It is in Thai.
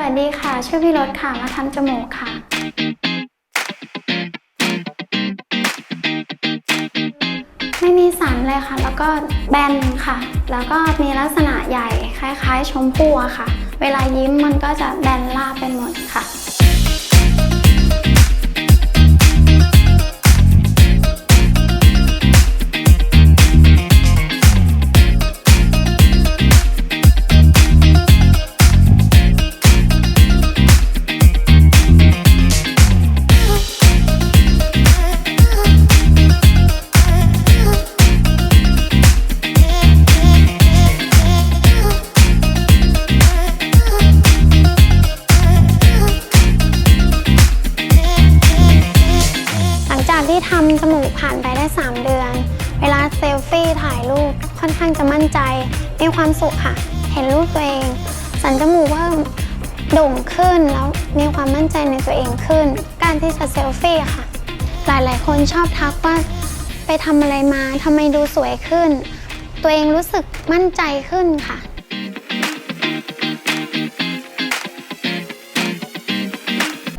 วัสดีค่ะ ชื่อพี่รถค่ะ มาทำจมูกค่ะ ไม่มีสันเลยค่ะ แล้วก็แบนค่ะ แล้วก็มีลักษณะใหญ่คล้าย ๆ ชมพู่อะค่ะ เวลายิ้มมันก็จะแบนราบไปหมดค่ะ ที่ทำจมูกผ่านไปได้ 3 เดือน เวลาเซลฟี่ถ่ายรูปค่อนข้างจะมั่นใจ มีความสุขค่ะ เห็นรูปตัวเอง สันจมูกว่าโด่งขึ้นแล้วมีความมั่นใจในตัวเองขึ้น การที่จะเซลฟี่ค่ะ หลายๆ คนชอบทักว่าไปทำอะไรมาทำไมดูสวยขึ้น ตัวเองรู้สึกมั่นใจขึ้นค่ะ